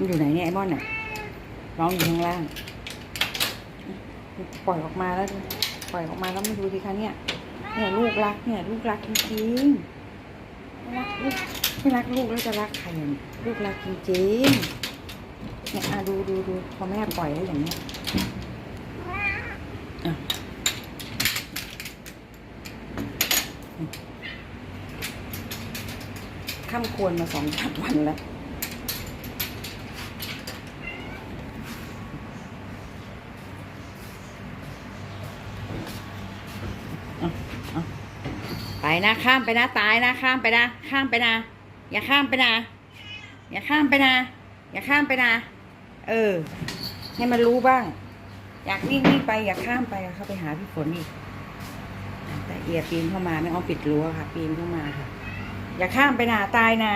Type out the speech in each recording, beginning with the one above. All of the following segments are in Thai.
มันอยู่ไหนเนี่ยไอ้บอนน่ะน้องอยู่ข้างล่าง ปล่อยออกมาแล้วปล่อยออกมาแล้วไมาดูดิคะเนี่ยเนี่ยลูกรักเนี่ย ลูกรักจริงๆไม่รักลูกไม่รักลูกแล้วจะรักใครลูกรักจริงๆเนี่ยอะดูดูดูพอแม่ปล่อยแล้วอย่างเนี้ยอะข้ามควรมาสองสามวันแล้ว ไปนะข้ามไปนะตายนะข้ามไปนะข้ามไปนะอย่าข้ามไปนะอย่าข้ามไปนะอย่าข้ามไปนะเออ ให้มันรู้บ้าง อยากวิ่งวิ่งไป อย่าข้ามไปเข้าไปหาพี่ฝนอีกแต่เอียปีนเข้ามาไม่เอาปิดรั้วค่ะ ปีนเข้ามาค่ะ อย่าข้ามไปนะตายนะ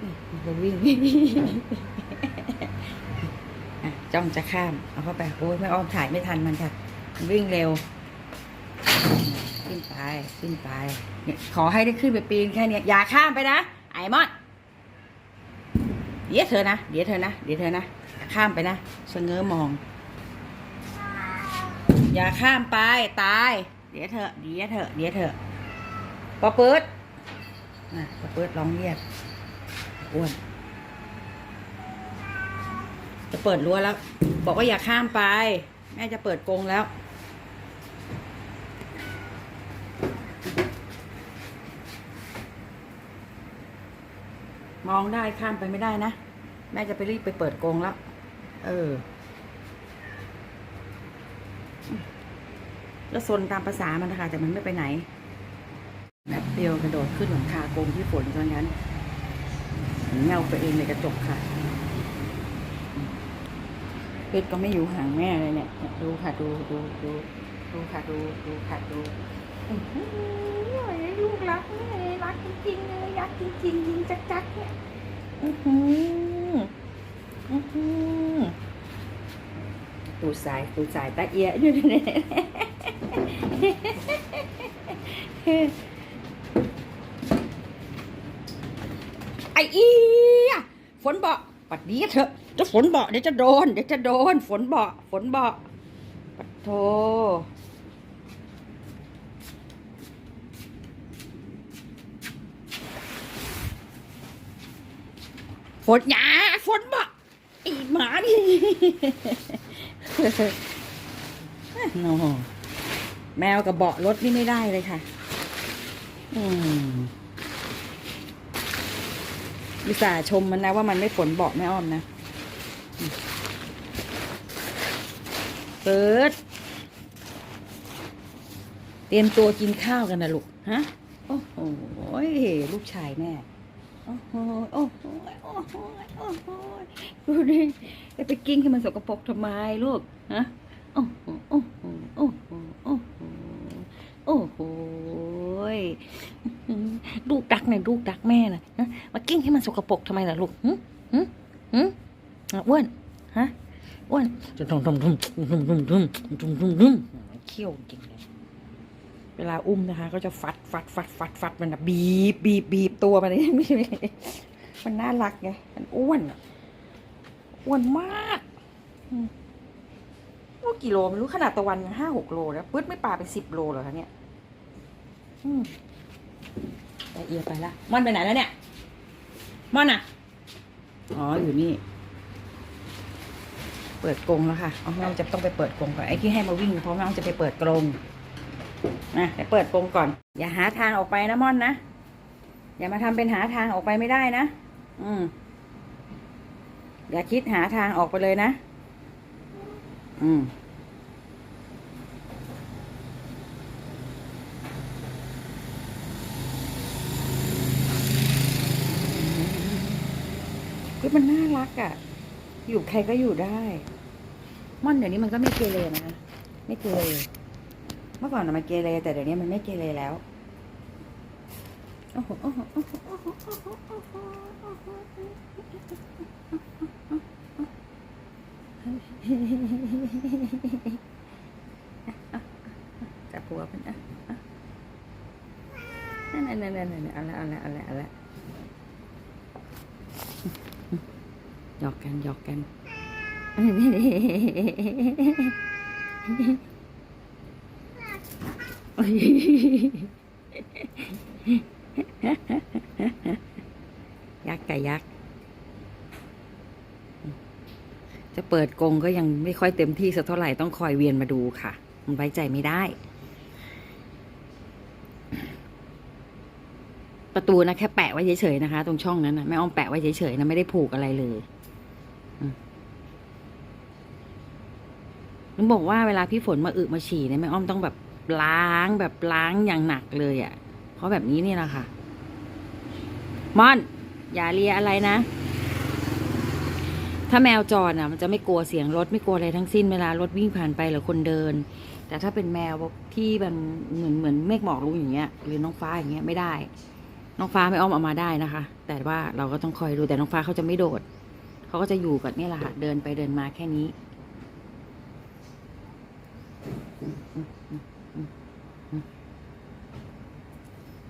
อืมมันวิ่งอะจ้องจะข้ามเอาเข้าไปโอ้ยไม่อ้อมถ่ายไม่ทันมันค่ะ วิ่งเร็ว ไปขึ้นไปเนี่ยขอให้ได้ขึ้นไปปีนแค่เนี้ยอย่าข้ามไปนะไอ้มอนเดี๋ยวเธอนะเดี๋ยวเธอนะเดี๋ยวเธอนะอย่าข้ามไปนะชะเง้อมอง อย่าข้ามไปตาย เดี๋ยวเธอเดี๋ยวเธอเดี๋ยวเธอปอเปิดอะปอเปิดร้องเรียกอ้วนจะเปิดรั้วแล้ว บอกว่าอย่าข้ามไป แม่จะเปิดกรงแล้ว มองได้ข้ามไปไม่ได้นะ แม่จะไปรีบไปเปิดกรงแล้ว เออ แล้วซนตามภาษามันนะคะแต่มันไม่ไปไหนแบบเดียวกระโดดขึ้นหลังคากรงที่ฝนตอนนั้นเงาตัวเองในกระจกค่ะเพชรก็ไม่อยู่ห่างแม่เลยเนี่ย ดูค่ะ ดูดูดูดูค่ะ ดูดูค่ะดู จริงเลยรักจริงๆยิงจักจักๆเนี่ยอือหืออือหือตูสายตูสายตาเอียอยู่เนี่ยไอเอียฝนเบาปัดนี้เถอะจะฝนเบาเดี๋ยวจะโดนเดี๋ยวจะโดน ฝนเบาฝนเบาปัดโท ฝนหยาฝนบ่ไอหมานี่โนแมวกับเบาะรถนี่ไม่ได้เลยค่ะ อืมวิสาชมมันนะว่ามันไม่ฝนเบาะไม่อ้อมนะ เปิด เตรียมตัวกินข้าวกันนะลูก ฮะ โอ้โหลูกชายแม่ โอ้โหโอ้โหโอ้โหโอ้โหดูดิจะไปกิ้งให้มันสกปรกทำไมลูกฮะโอ้โหโอ้โหโอ้โหโอ้โหโอ้โหลูกดักเนี่ยลูกดักแม่น่ะมากิ้งให้มันสกปรกทำไมล่ะลูกหึหึหึอ้วนฮะอ้วนจะทุ่มทุ่มทุ่มทุ่มทุ่มทุ่มทุ่มทุ่มทุ่มเขี้ยวจริงเลย เวลาอุ้มนะคะ ก็จะฟัดฟัดฟัดฟัดฟัดมันนะบีบบีบบีบตัวมันนี่ไม่ใช่มันน่ารักไงมันอ้วนอ้วนมากอืมว่ากี่โลไม่รู้ขนาดตะวันห้าหกโลแล้วปื๊ดไม่ปลาไปสิบโลเหรอคะเนี่ยอืมแต่เอียไปละม่อนไปไหนแล้วเนี่ยม่อนอะอ๋ออยู่นี่ เปิดกรงแล้วค่ะอ๋อเราจะต้องไปเปิดกรงก่อนไอ้ที่ให้มาวิ่งเพราะน้องจะไปเปิดกรง นะไปเปิดกรงก่อน อย่าหาทางออกไปนะม่อนนะ อย่ามาทำเป็นหาทางออกไปไม่ได้นะ อืม อย่าคิดหาทางออกไปเลยนะ อืมคือมันน่ารักอะ่ะ อยู่ใครก็อยู่ได้ ม่อนเดี๋ยวนี้มันก็ไม่เกเรนะคะไม่เกเร เมื่อก่อนมันเกเรแต่เดี๋ยวนี้มันไม่เกเรแล้วโอ้โหโอ้โหโอ้โหโอ้โหโอ้โหโอ้โหโอ้โหจับหัวมันอะอะนั่นนั่นนั่นนั่นเอาละเอาละเอาละเอาละยอกกันหยอกกัน ยักษ์กับยักษ์จะเปิดกรงก็ยังไม่ค่อยเต็มที่สักเท่าไหร่ต้องคอยเวียนมาดูค่ะ มันไว้ใจไม่ได้ ประตูนะแค่แปะไว้เฉยๆนะคะ ตรงช่องนั้นนะแม่อ้อมแปะไว้เฉยๆนะไม่ได้ผูกอะไรเลยอืมนึกบอกว่าเวลาพี่ฝนมาอึมาฉี่เนี่ยแม่อ้อมต้องแบบ ล้างแบบล้างอย่างหนักเลยอะ่ะ เพราะแบบนี้นี่แหละค่ะมอน อย่าเลียอะไรนะ ถ้าแมวจรอะ มันจะไม่กลัวเสียงรถไม่กลัวอะไรทั้งสิ้นเวลารถวิ่งผ่านไปหรือคนเดิน แต่ถ้าเป็นแมวที่มันเหมือนเหมือนเมฆหมอกลุงอย่างเงี้ยหรือน้องฟ้าอย่างเงี้ยไม่ได้ น้องฟ้าไม่อ้อมเอามาได้นะคะ แต่ว่าเราก็ต้องคอยดูแต่น้องฟ้าเขาจะไม่โดดเขาก็จะอยู่กับนี่แหละค่ะเดินไปเดินมาแค่นี้ อื้อหืออื้อหืออื้อหืออื้อหืออื้อหืออื้อหือ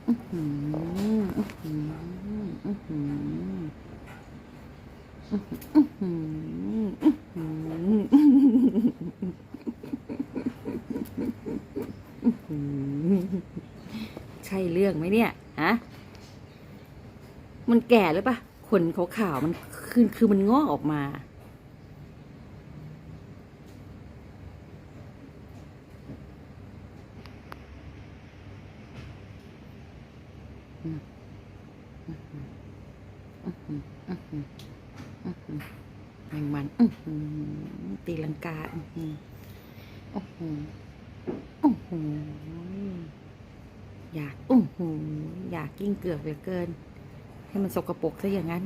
ใช่เรื่องไหมเนี่ยฮะมันแก่หรือปะขนขาวๆมันคือคือมันงอกออกมา แมงมันอื้อหือตีลังกาอื้อหือโอ้โหโอ้โหอยากโอ้โหอยากกิ้งเกือกเหลือเกิน ให้มันสกปรกซะอย่างนั้น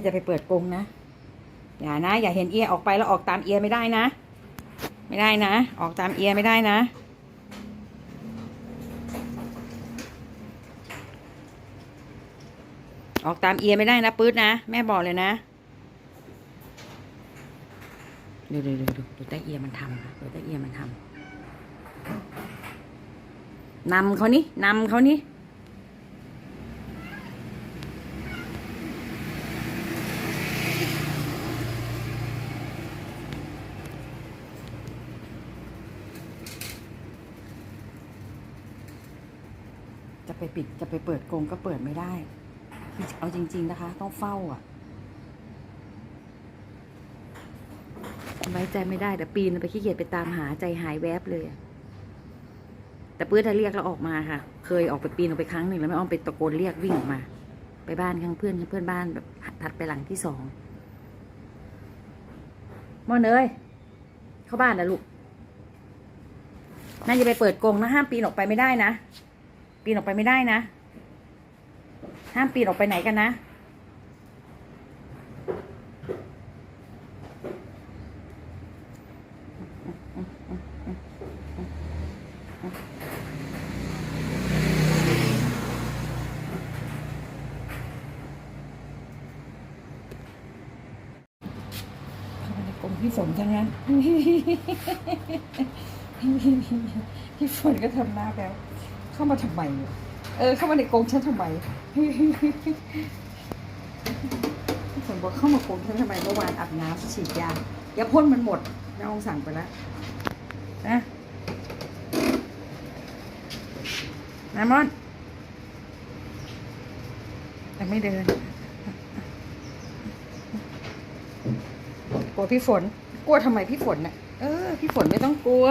ม่จะไปเปิดกรงนะ อย่านะ อย่าเห็นเอียออกไปแล้วออกตามเอียไม่ได้นะ ไม่ได้นะ ออกตามเอียไม่ได้นะ ออกตามเอียไม่ได้นะปื๊ดนะ แม่บอกเลยนะดูดูดูดูดูแต่เอียมันทำค่ะดูแต่เอียมันทำนำเขานี่นำเขานี่ จะไปปิดจะไปเปิดกรงก็เปิดไม่ได้ เอาจริง ๆนะคะ ต้องเฝ้าอะไว้ใจไม่ได้แต่ปีนไปขี้เกียจไปตามหาใจหายแวบเลยแต่ปื้ดจะเรียกเราออกมาค่ะ เคยออกไปปีนออกไปครั้งหนึ่งแล้วแม่อ้อมไปตะโกนเรียกวิ่งออกมา ไปบ้านข้างเพื่อนเพื่อนบ้านแบบถัดไปหลังที่สองมอนเอ้ยเข้าบ้านนะลูกน่าจะไปเปิดกรงนะห้ามปีนออกไปไม่ได้นะ ปีนออกไปไม่ได้นะ ห้ามปีนออกไปไหนกันนะกรมพี่ฝนทั้งนั้น พี่ฝนก็ทำหน้าแบบ เข้ามาทำไมเออเข้ามาในกรงฉันทำไมพี่ฝนบอกเข้ามากรงฉันทำไมเมื่อวานอาบน้ำฉีดยายาพ่นมันหมดน้องสั่งไปแล้วนะนามอนยังไม่เดินกลัวพี่ฝน กลัวทำไมพี่ฝนเนี่ยเออ พี่ฝนไม่ต้องกลัว